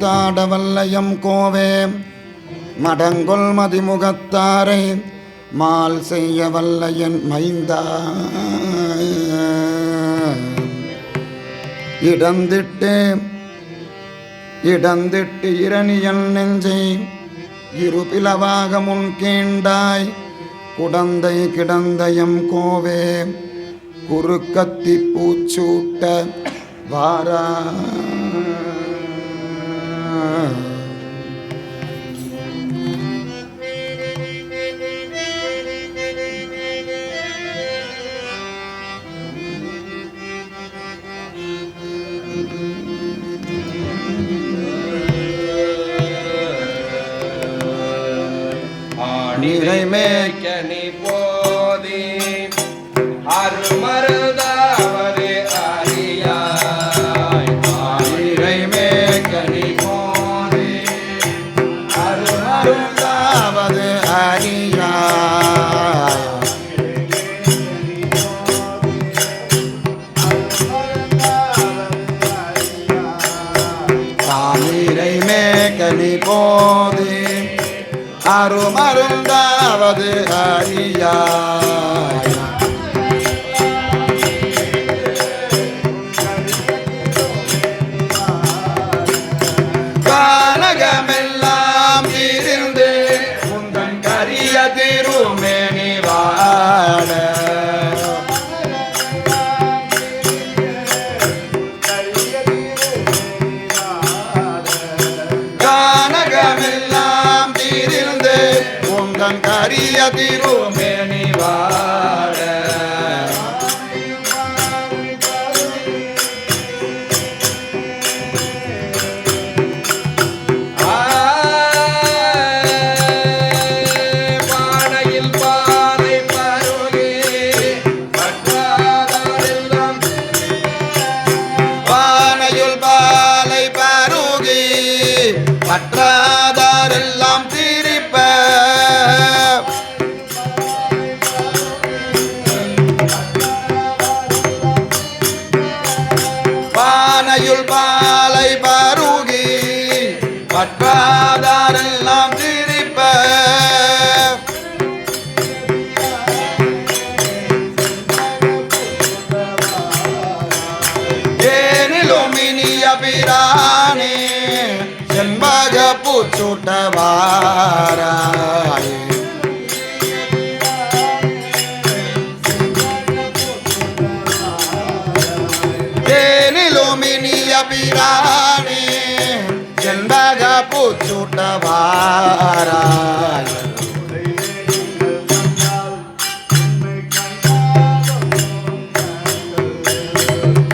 மதித்தாடவல்லையம் கோவே. மடங்குள் மதிமுகத்தாரை மால் செய்ய வல்லையன் மைந்தா இடந்திட்டு இடந்திட்டு இரணியன் நெஞ்சை இருபிளவாக முன் கீண்டாய். குடந்தை கிடந்தயம் கோவே குறுக்கத்தி பூச்சூட்ட வாரா Anime சிங்காராய தேனிலோமினிய பிராணே செந்தக பூச்சுட்டவாராய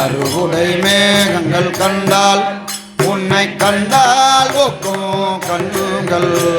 அருகுடை மேகங்கள் கண்டால் உன்னை கண்டால் கல்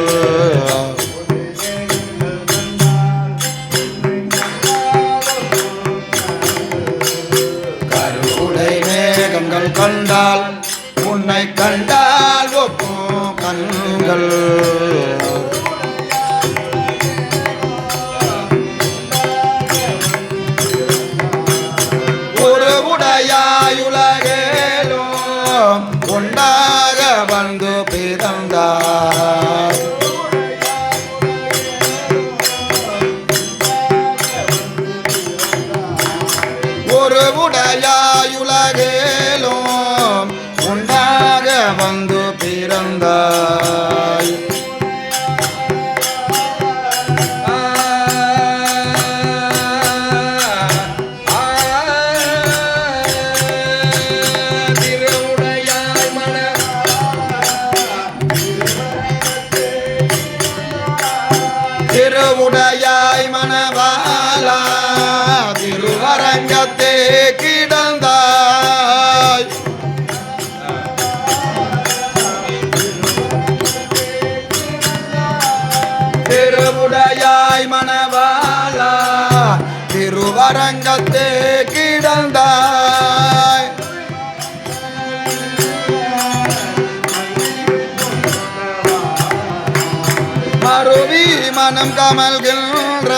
வானம் கமல்கின்ற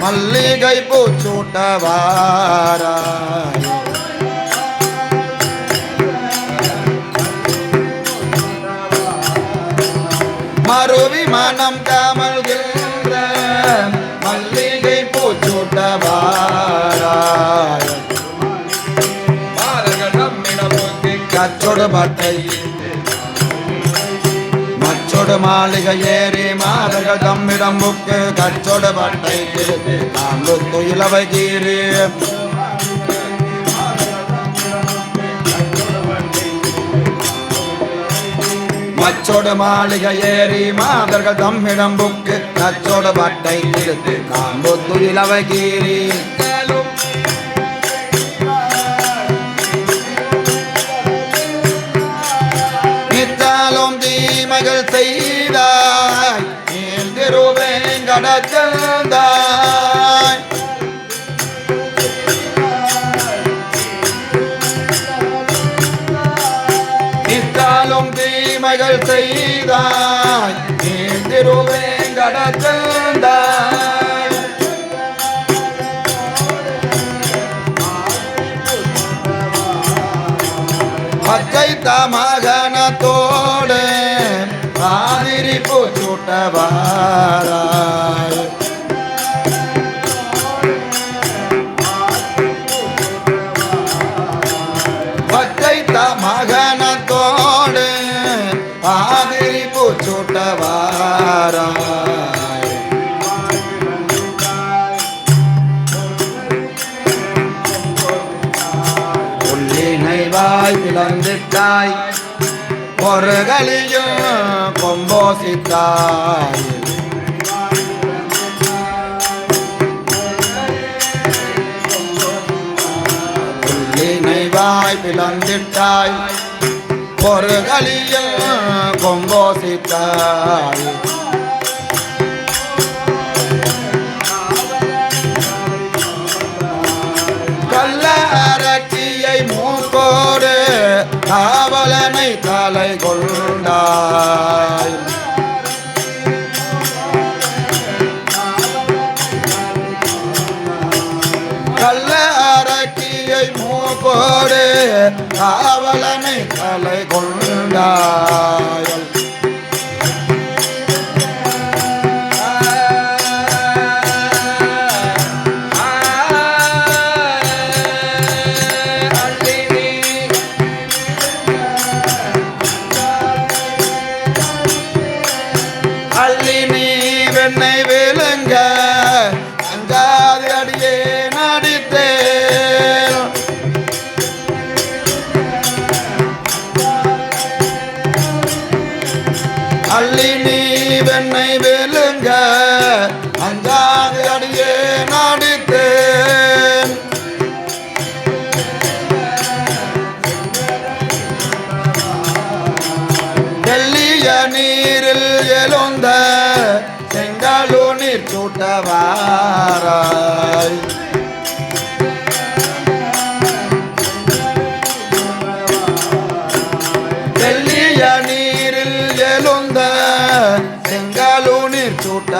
மல்லிகை பூச்சூட்டவாரா. மறுவி மனம் கமல்கின்ற மல்லிகை பூச்சூட்டவாரா. கச்சோடு பட்டை. மச்சொடு மாளிகை ஏறி மாதர்கள் தம்மிடம் புக்கு கச்சோடு பட்டை காம்பு துயிலவை கீறி. மச்சோடு மாளிகை ஏறி மாதர்கள் தம்மிடம் புக்கு கச்சோடு பட்டை திருத்து காம்பு துயிலவை கீறி. திருவேங்கடத்தாய் நித்தாலும் தீமைகள் செய்தாய். நீல் திருவேங்கடத்தாய் தமகனத்தோடு ஆதிரி பூச்சுட்டவாராய் பச்சை தமகனத்தோடு ஆதிரி பூச்சுட்டவாராய் வாய் பிளந்திட்டாய் ஒரு கலியும் கொம்போசித்தாய் உள்ளினை வாய் பிளந்திட்டாய். ஒரு கலியும் கொம்போசித்தாய் கள்ள அரக்கியை மூக்கோடு காவல் தலை கொண்டாய். கள்ள அரக்கியை மூக்கோடு காவலனை தலை கொண்டாய். வாராய் வெள்ளிய நீரில் எழுந்த செங்காலு நீர் சூட்டவாராய்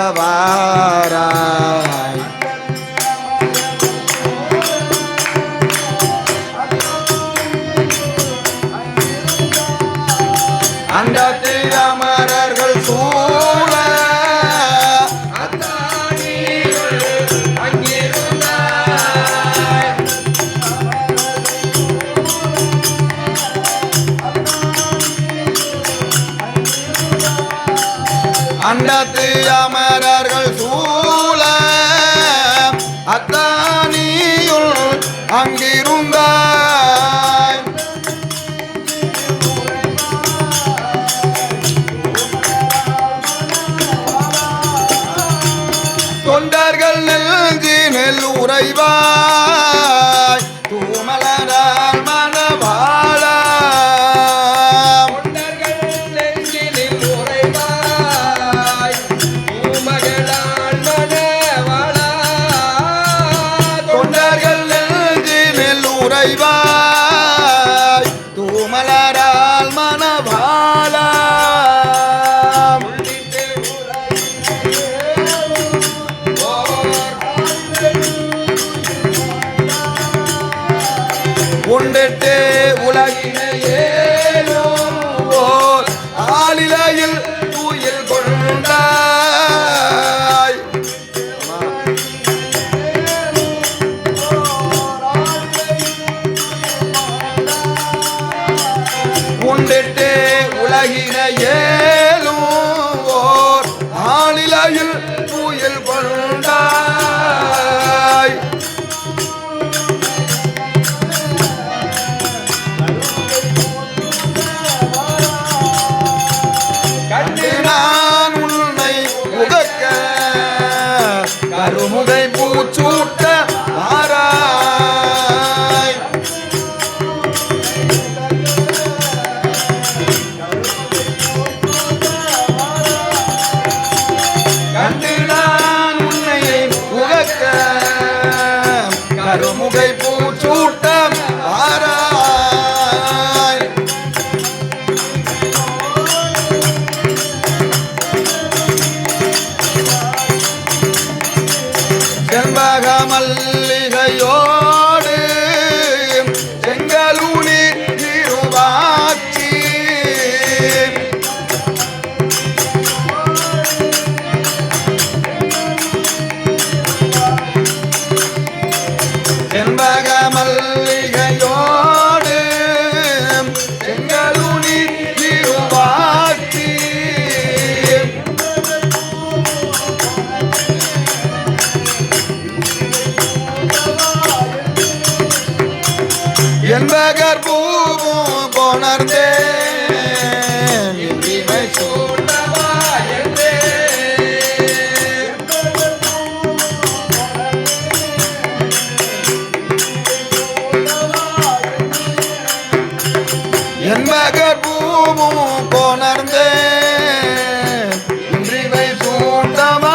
Portama.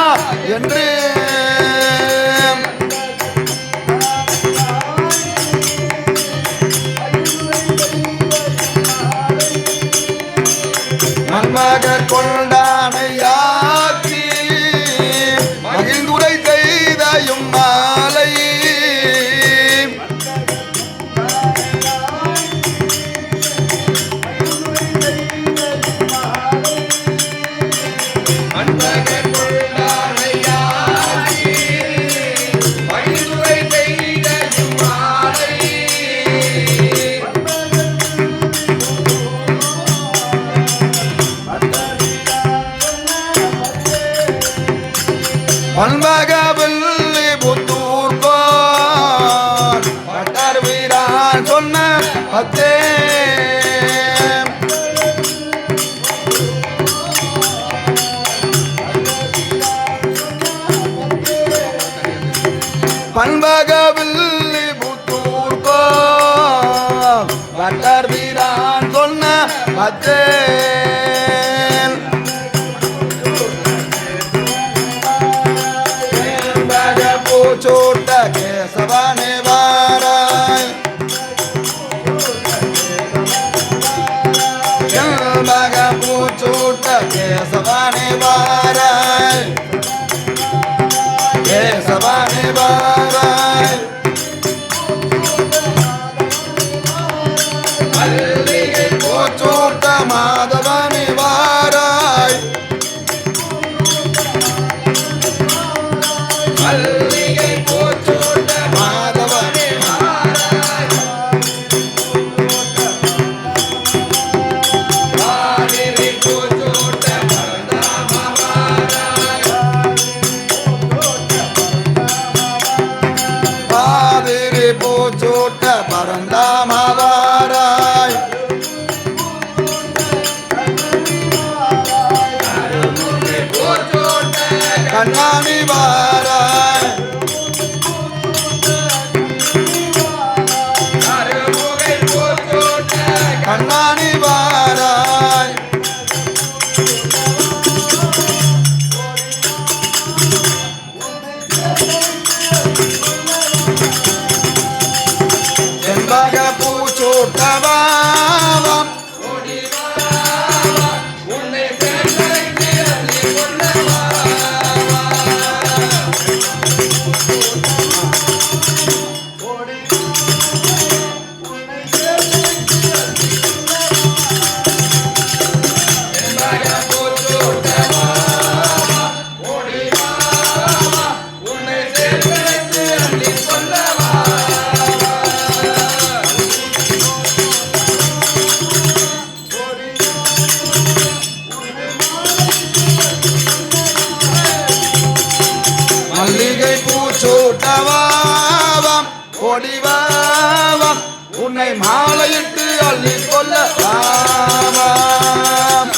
பூச்சூட்ட கேசவனே வாவாம் ஓடி வாவாம் உன்னை மாலையிட்டு அள்ளி கொள்ள வாவாம்.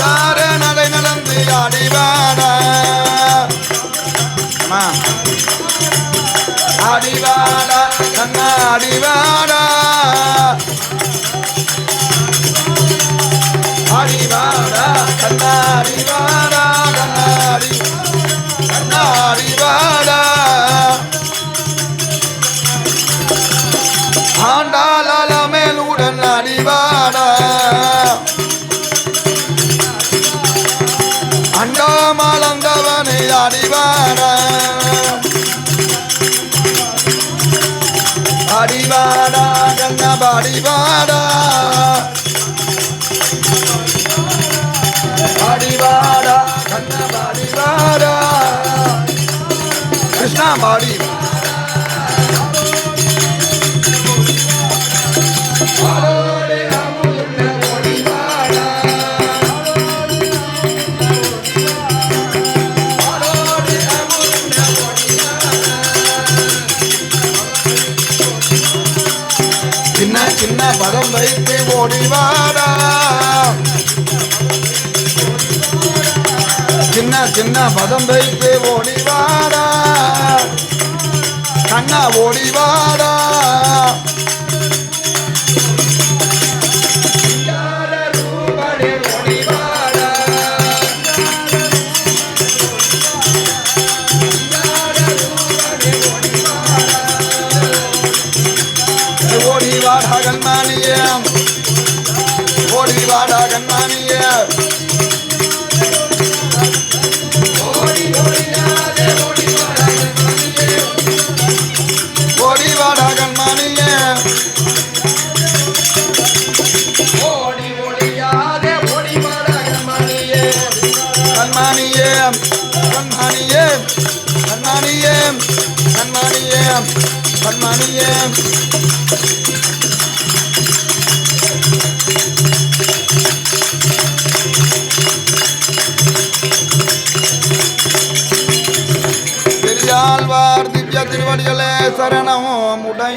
சார நடை நடந்து ஆடிவாடா ஆடிவாடா கண்ணா ஆடிவாடா அடிவார? அடிவாடா கண்ணப்ப அடிவாடா கிருஷ்ணா அடிவாடா மதம் வைத்து ஓடிவாடா சின்ன சின்ன மதம் வைத்து ஓடிவாடா கண்ணா ஓடிவாடா பொன்மணியே பெரியாழ்வார் திவ்ய திருவடிகளே சரணமும் உடை.